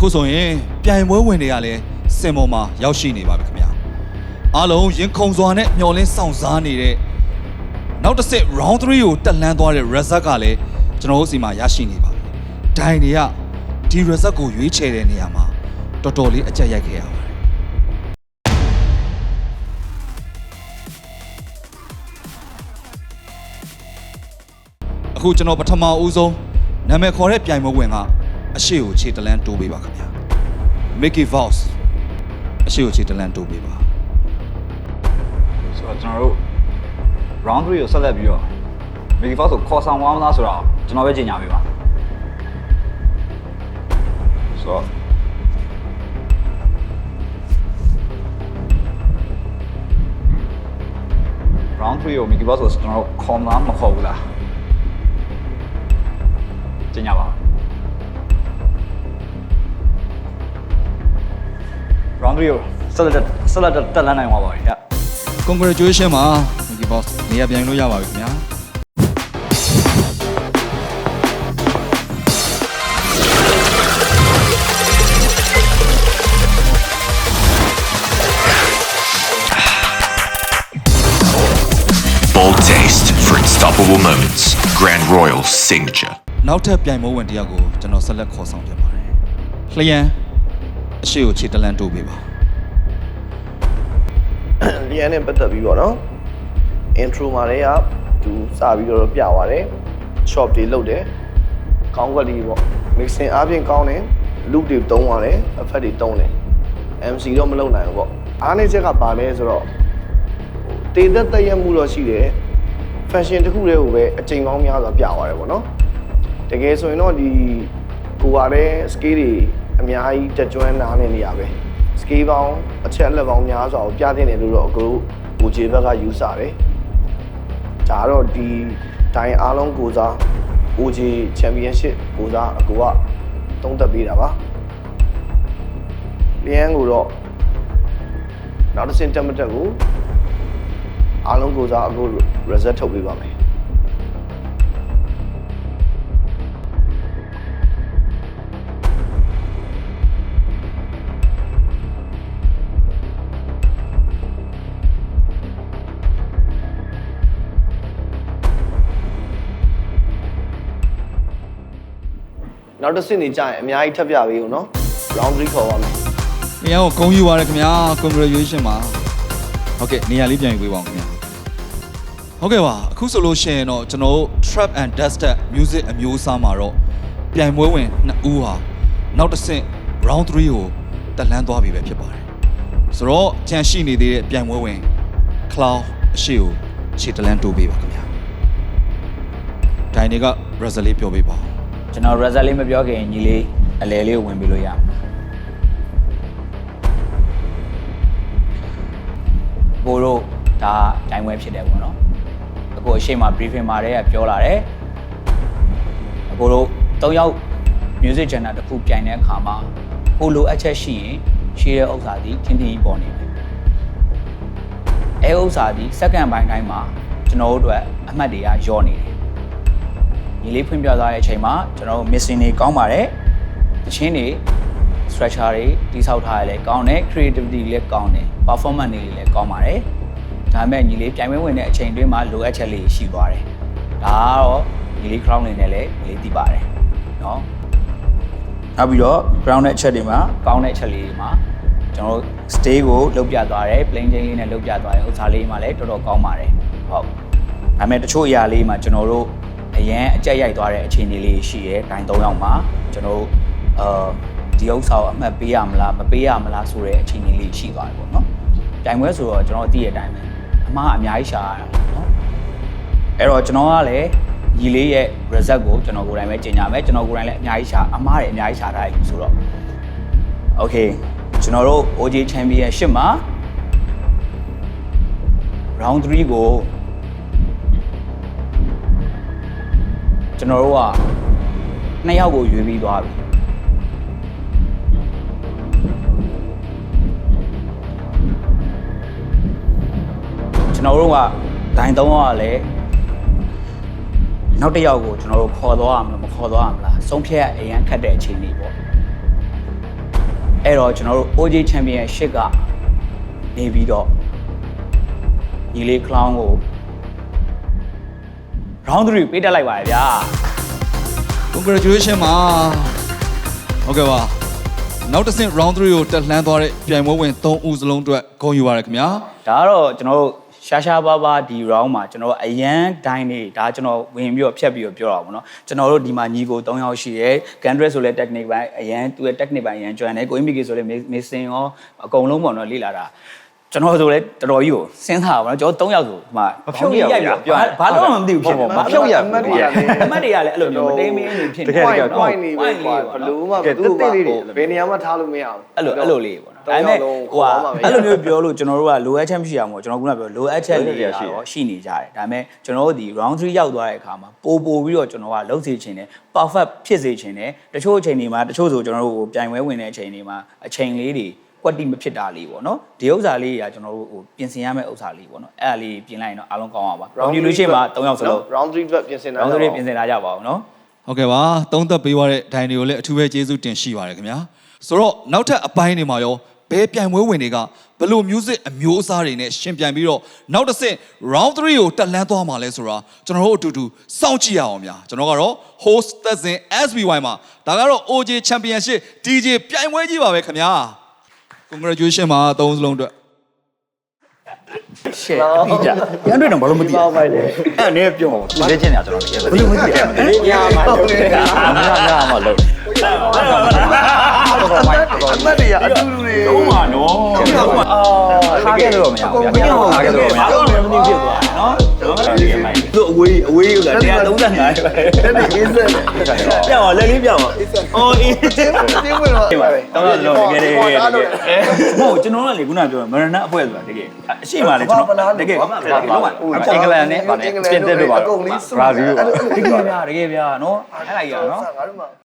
အခုဆိုရင်ပြိုင်ပွဲဝင်တွေကလည်းစင်ပေါ်မှာရောက်ရှိနေပါပြီခင်ဗျာအားလုံးရင်ခုန်စွာနဲ့မျောလင်းဆောင်စားနေတဲ့နောက်တစ်ဆင့် round 3ကိုတက်လှမ်းသွားတဲ့ result ကလည်းကျွန်တော်တို့စီမှာရရှိနေပါပြီဒိုင်တွေကဒီ result ကိုရွေးချယ်တဲ့နေရာမှာတော်တော်လေးအကြက်ရိုက်ခဲ့ရပါတယ်အခုကျွန်တော်ပထမဦးဆုံးနာမည်ခေါ်တဲ့ပြိုင်ပွဲဝင်က အရှိကိုခြေတလန်းတိုးပေးပါခင်ဗျာ Mickey Voss အရှိကိုခြေတလန်းတိုးပေးပါဆိုတော့ကျွန်တော်တို့ round 3ကိုဆက်လက်ပြီးတော့ Mickey Fox ကိုခေါ်ဆောင်သွားမလားဆိုတော့ကျွန်တော်ပဲကြီးညာပေးပါဆိုတော့ round 3ကို Mickey Fox ကိုကျွန်တော်တို့ခေါ်မလားမခေါ်ဘူးလားကြီးညာပါ round 3ကိုဆက်လက်ဆက်လက်တက်လန်းနိုင်သွားပါပြီဗျ Congratulation ပါ Mickey Voss နေရာပြန်လို့ရပါပြီခင်ဗျာ Bold taste for unstoppable moments. Grand Royal signature. နောက်ထပ်ပြိုင်ပွဲဝင်တစ်ယောက်ကိုကျွန်တော်ဆက်လက်ခေါ်ဆောင်ပြန်ပါတယ်လျံအ ရှိကိုခြေတလန်းတိုးပေးပါလျန်နဲ့ပတ်သက်ပြီးတော့နော် intro မှာလည်းကသူစပြီးတော့ပြသွားတယ် shop တွေလုပ်တယ်ကောင်းကွက်လေးပေါ့ mixing အားဖြင့်ကောင်းတယ် loop တွေတုံးသွားတယ် effect တွေတုံးတယ် MC တော့မလုပ်နိုင်ဘူးပေါ့အားနည်းချက်ကပါလဲဆိုတော့ဟိုတေသက်သက်ရက်မှုတော့ရှိတယ် fashion တစ်ခုတည်းကိုပဲအချိန်ပေါင်းများစွာပြသွားတယ်ပေါ့နော်တကယ်ဆိုရင်တော့ဒီကိုကလည်း scale တွေ အများကြီးတက်ကျွမ်းနားနေနေရပဲ scale ပေါင်းအချက်အလက်ပေါင်းများစွာကိုပြသနေလို့တော့အကူဘူဂျေဘက်ကယူဆတယ်ဒါတော့ဒီတိုင်းအားလုံးကိုစား OG Championship ကိုစားအကူကတုံးသက်ပေးတာပါလျန်းကိုတော့နောက်တစ်ဆင့်တက်မတက်ကိုအားလုံးကိုစားအခု result ထုတ်ပေးပါမယ် နောက်တစ်ဆင့်နေကြရင်အများကြီးထပ်ပြပေးဦးနော် round 3ခေါ်ပါမယ်လျံကိုဂုံယူပါရခင်ဗျာ Congratulation ပါဟုတ်ကဲ့နေရာလေးပြန်ယူပေးပါဦးခင်ဗျာဟုတ်ကဲ့ပါအခုဆိုလို့ရှိရင်တော့ကျွန်တော်တို့ trap and dusted music အမျိုးအစားမှာတော့ပြိုင်ပွဲဝင်နှစ်ဦးဟာနောက်တစ်ဆင့် round 3ကိုတက်လှမ်းသွားပြီပဲဖြစ်ပါတယ်ဆိုတော့ကြံရှိနေသေးတဲ့ပြိုင်ပွဲဝင် cloud အရှိကိုခြေတလန်းတိုးပေးပါခင်ဗျာဒိုင်တွေက result လေးပြောပေးပါဦး ကျွန်တော် result လေးမပြောခင်ညီလေးအလဲလေးကိုဝင်ပြီးလို့ရအောင်ဘိုးတို့ဒါတိုင်ဝဲဖြစ်တယ်ပေါ့နော်အခုအရှိမ briefing မှာတည်းကပြောလာတယ်အခုတို့၃ယောက် music channel တစ်ခုပြိုင်တဲ့အခါမှာကိုလိုအပ်ချက်ရှိရင်ရှိတဲ့ဥစ္စာဒီထင်းထင်းကြီးပေါ်နေတယ်အဲဥစ္စာဒီ second ပိုင်းတိုင်းမှာကျွန်တော်တို့အတွက်အမှတ်တွေကယောနေတယ် ညီလေးဖွင့်ပြသွားတဲ့အချိန်မှာကျွန်တော်တို့ missing တွေကောင်းပါတယ်။တချင်းတွေ structure တွေတိဆောက်ထားရလဲကောင်းတယ် creativity လည်းကောင်းတယ် performance တွေလည်းကောင်းပါတယ်။ဒါပေမဲ့ညီလေးပြိုင်ပွဲဝင်တဲ့အချိန်တွင်းမှာလိုအပ်ချက်လေးရှိသွားတယ်။ဒါကတော့ညီလေး crown နေနဲ့လည်းညီလေးသိပါတယ်။နော်။နောက်ပြီးတော့ ground တဲ့အချက်တွေမှာကောင်းတဲ့အချက်လေးတွေမှာကျွန်တော်တို့ stay ကိုလုတ်ပြသွားတယ် plain chain လေးနဲ့လုတ်ပြသွားတယ်ဥစ္စာလေးမှာလည်းတော်တော်ကောင်းပါတယ်။ဟုတ်။ဒါပေမဲ့တချို့အရာလေးမှာကျွန်တော်တို့ အရန်အကြက်ရိုက်သွားတဲ့အခြေအနေလေးရှိရဲဒိုင်၃ယောက်မှာကျွန်တော်တို့အာဒီဥစ္စာကိုအမှတ်ပေးရမလားမပေးရမလားဆိုတဲ့အခြေအနေလေးရှိသွားတယ်ပေါ့နော်။တိုင်ပွဲဆိုတော့ကျွန်တော်အသိတဲ့အတိုင်းပဲအမှားအများကြီးရှာရတာနော်။အဲ့တော့ကျွန်တော်ကလည်းညီလေးရဲ့ result ကိုကျွန်တော်ကိုယ်တိုင်ပဲကြီးညာမယ်ကျွန်တော်ကိုယ်တိုင်လည်းအများကြီးရှာအမှားတွေအများကြီးရှာထားတယ်ဆိုတော့ Okay ကျွန်တော်တို့ OJ Championship မှာ round 3ကို ကျွန်တော်တို့ကနှစ်ယောက်ကိုရွေးပြီးသွားပြီကျွန်တော်တို့ကဒိုင်သုံးယောက်ကလည်းနောက်တစ်ယောက်ကိုကျွန်တော်တို့ခေါ်သွားရမလားမခေါ်သွားရမလားဆုံးဖြတ်အရင်ခတ်တဲ့အခြေအနေပေါ့အဲ့တော့ကျွန်တော်တို့ OJ Championship ကနေပြီးတော့ညီလေး clown ကို round 3ပေးတက်လိုက်ပါတယ်ဗျာ congratulation ပါဟုတ်ကဲ့ပါနောက်တစ်ဆင့် round 3ကိုတက်လှမ်းသွားတဲ့ပြိုင်ပွဲဝင်3ဦးစလုံးအတွက်ဂုဏ်ယူပါရခင်ဗျာဒါကတော့ကျွန်တော်တို့ရှာရှာပါပါဒီ round မှာကျွန်တော်တို့အရန်ဒိုင်းနေဒါကျွန်တော်ဝင်ပြီးတော့ဖြတ်ပြီးတော့ပြောတာပေါ့နော်ကျွန်တော်တို့ဒီမှာညီကို3ယောက်ရှိတယ် Gandres ဆိုလဲ technique ပိုင်းအရန်သူရဲ့ technique ပိုင်းအရန်ကျွမ်းတယ်ကိုအင်းမီကေဆိုလဲ missing ရောအကုန်လုံးပေါ့နော်လေ့လာတာ ကျွန်တော်ဆိုလဲတော်တော်ကြီးကိုစဉ်းစားပါတော့ကျွန်တော်3ယောက်ဆိုဒီမှာမဖြုတ်ရဘူးပြောဘာလို့မှမသိဘူးဖြစ်နေမဖြုတ်ရဘူးအမတ်တွေကလည်းအမတ်တွေကလည်းအဲ့လိုမျိုးမတိမ်မင်းနေဖြစ်နေတကယ်တကယ် point နေပဲကွာဘလို့မှဘသူ့ဘာဘယ်နေရာမှထားလို့မရဘူးအဲ့လိုအဲ့လိုလေးပေါ့နော်ဒါပေမဲ့ဟိုကအဲ့လိုမျိုးပြောလို့ကျွန်တော်တို့ကလိုအပ်ချက်မရှိအောင်ပေါ့ကျွန်တော်ကပြောလိုအပ်ချက်လေးတွေကတော့ရှိနေကြတယ်ဒါပေမဲ့ကျွန်တော်တို့ဒီ round 3ရောက်သွားတဲ့အခါမှာပို့ပို့ပြီးတော့ကျွန်တော်ကလှုပ်စေချင်တယ် perfect ဖြစ်စေချင်တယ်တချို့အချိန်တွေမှာတချို့ဆိုကျွန်တော်တို့ဟိုပြိုင်ပွဲဝင်တဲ့အချိန်တွေမှာအချိန်လေးတွေ ကွက်တိမဖြစ်တာလေးပေါ့နော်ဒီဥစ္စာလေးတွေကကျွန်တော်တို့ဟိုပြင်ဆင်ရမယ့်ဥစ္စာလေးပေါ့နော်အဲ့ဒါလေးပြင်လိုက်ရင်တော့အားလုံးကောင်းအောင်ပါ round 3လို့ရှိရင်မှာ3ယောက်စလုံး round 3အတွက်ပြင်ဆင်တာ round 3ပြင်ဆင်လာကြပါအောင်နော်ဟုတ်ကဲ့ပါသုံးသက်ပေးသွားတဲ့ဒိုင်တွေကိုလည်းအထူးပဲကျေးဇူးတင်ရှိပါတယ်ခင်ဗျာဆိုတော့နောက်ထပ်အပိုင်းတွေမှာရောဘဲပြိုင်ပွဲဝင်တွေကဘယ်လို music အမျိုးအစားတွေနဲ့ရှင်ပြိုင်ပြီးတော့နောက်တစ်ဆင့် round 3ကိုတက်လှမ်းသွားမှာလဲဆိုတာကျွန်တော်တို့အတူတူစောင့်ကြည့်ရအောင်ဗျာကျွန်တော်ကတော့ host သက်စင် SBY မှာဒါကတော့ OJ Championship DJ ပြိုင်ပွဲကြီးပါပဲခင်ဗျာ congratulation ပါသုံးစလုံးအတွက်ရှယ်အပြီးကြရန်တွေ့တော့ဘာလို့မသိဘူးအဲ့နည်းပြောသူလက်ချင်းညာကျွန်တော်တကယ်ပဲဘယ်လိုမသိလဲညာမှာလို့လေညာညာမှာလို့ အမတ်တွေကအတူတူတွေတော့မှာနော်ခါခဲ့လို့မရဘူးဗျာခါခဲ့လို့မရတော့လည်းမသိဖြစ်သွားနော်သူအဝေးအဝေးက135ပဲတက်နေအေးစက်တယ်ပြောင်းအောင်လက်လေးပြောင်းအောင်အော်အေးတင်းတင်းဝင်တော့တောင်းရတော့တကယ်တကယ်တကယ်မဟုတ်ကျွန်တော်ကလေခုနပြောမရဏအဖွဲဆိုတာတကယ်အရှိမှလေကျွန်တော်တကယ်လုံးဝအင်္ဂလန်နဲ့ဗာနဲ့ပြင်သစ်တို့ပါဘရာဇီးတို့ပါတကယ်ဗျာတကယ်ဗျာနော်အဲ့ဒါကြီးอ่ะနော်ငါတို့မှ